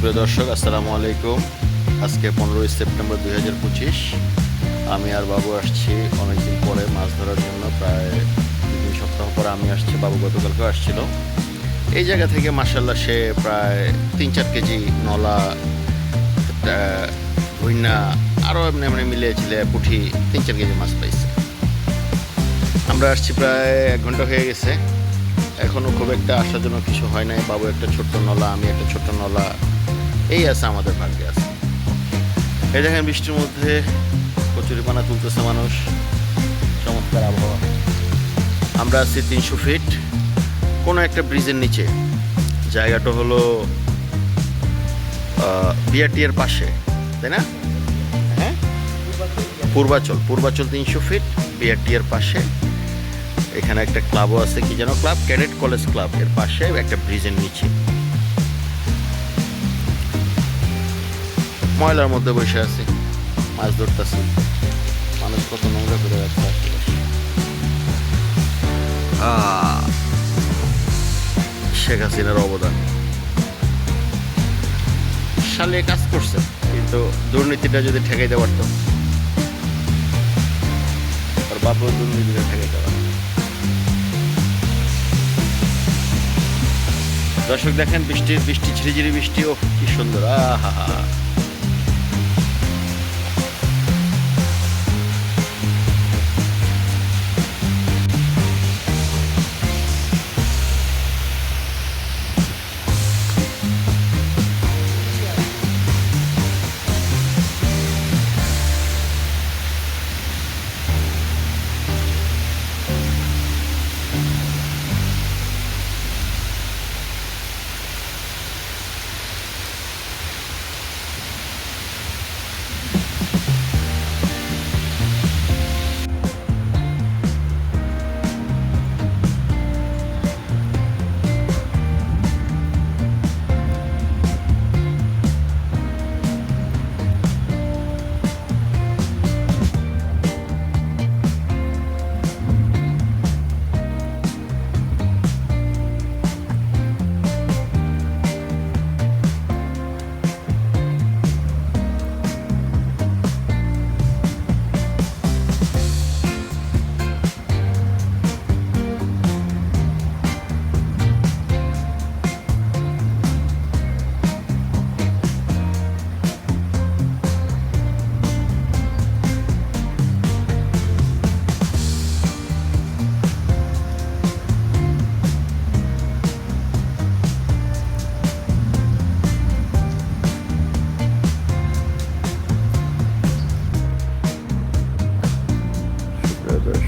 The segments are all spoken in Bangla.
সুপ্রিয় দর্শক, আসসালামু আলাইকুম। আজকে পনেরোই সেপ্টেম্বর দুই হাজার পঁচিশ। আমি আর বাবু আসছি অনেকদিন পরে মাছ ধরার জন্য, প্রায় দুই সপ্তাহ পরে আমি আসছি, বাবু গতকালকেও আসছিল। এই জায়গা থেকে মার্শাল্লাহ সে প্রায় তিন চার কেজি নলা ভুইনা, আরও এমনি এমনি মিলিয়ে ছিলে পুঁঠি তিন চার কেজি মাছ পাইছে। আমরা আসছি প্রায় এক ঘণ্টা হয়ে গেছে। এখনও খুব একটা আসার জন্য কিছু হয় নাই। বাবু একটা ছোট্ট নলা, আমি একটা ছোট্ট নলা এই আছে আমাদের ভাগ্যে আছে। এই দেখেন বৃষ্টির মধ্যে কচুরিপানা তুলতেছে মানুষ। চমৎকার আবহাওয়া। আমরা আছি তিনশো ফিট কোনো একটা ব্রিজের নিচে। জায়গাটা হলো বিআরটিএর পাশে। তাই না? হ্যাঁ? পূর্বাচল। পূর্বাচল তিনশো ফিট বিআরটিএর পাশে। এখানে একটা ক্লাবও আছে। কি যেন ক্লাব ক্যাডেট কলেজ ক্লাব এর পাশে একটা ব্রিজের নিচে। ময়লার মধ্যে বসে আছি। মাছ ধরতেছি। মানুষ কত নোংরা করে আশেপাশে। আহ, শেখ হাসিনার অবদান। সালে কাজ করছে কিন্তু দুর্নীতিটা যদি ঠেকাইতে পারতো। আর বাবু দুর্নীতিটা ঠেকাইতে পারতো দর্শক দেখেন বৃষ্টি বৃষ্টি ঝিরিঝিরি বৃষ্টি ও কি সুন্দর আহা হা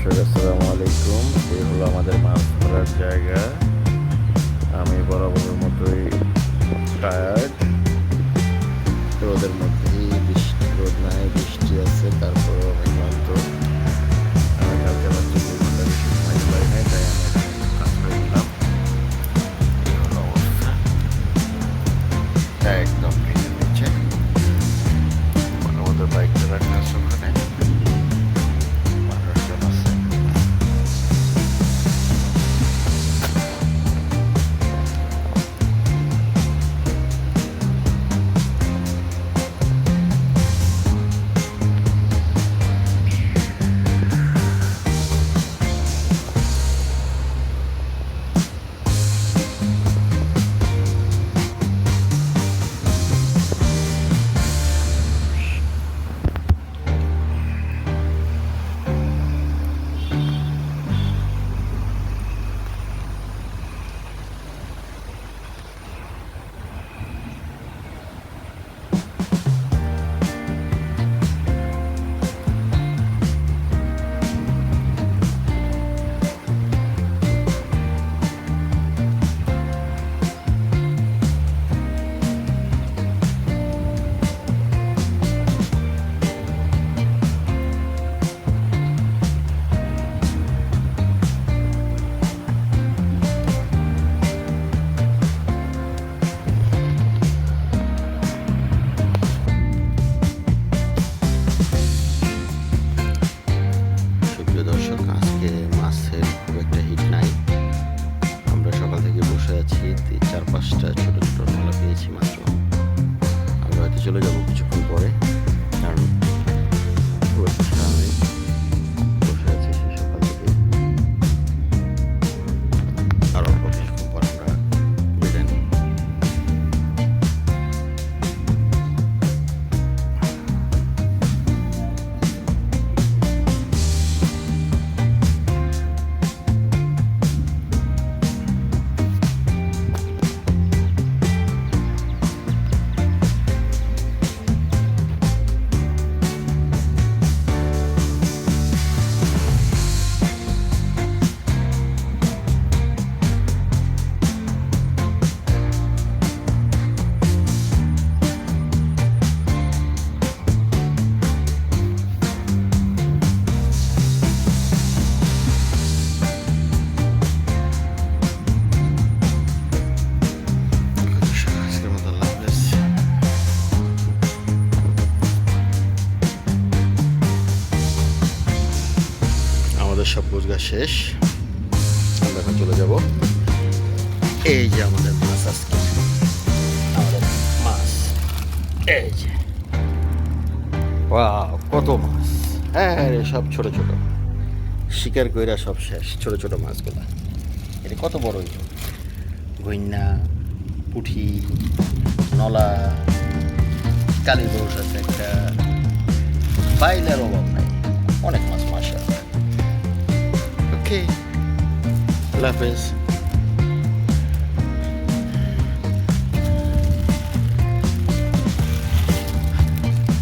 দর্শক, আসসালামু আলাইকুম। এই হলো আমাদের মাছ ধরার জায়গা। আমি বরাবরের মতোই টায়ার্ড রোদের মধ্যেই পাঁচটা ছোটো ছোটো ভালো পেয়েছি মাত্র আমরা হয়তো চলে যাব কিছু শেষ। আমরা এখন চলে যাব। এই যে আমাদের মাছ আজকে। আমাদের মাছ। এই যে। কত মাছ। হ্যাঁ রে সব ছোট ছোট। শিকার কইরা সব শেষ ছোট ছোট মাছগুলো। এটা কত বড় হইল? গইন্না পুঠি নলা কালী বউস আছে একটা। বাইলের অভাব নাই। অনেক মাছ মাছ মাসা ওকে হাফেজ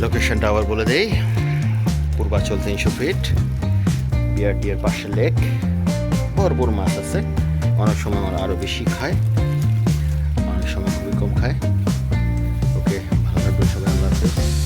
লোকেশনটা আবার বলে দেই। পূর্বাচল তিনশো ফিট এর পাশে লেক ভরপুর মাছ আছে। অনেক সময় আমরা আরও বেশি খায় অনেক সময় খুবই কম খায় ওকে ভালো থাকবেন সবাই, আল্লাহ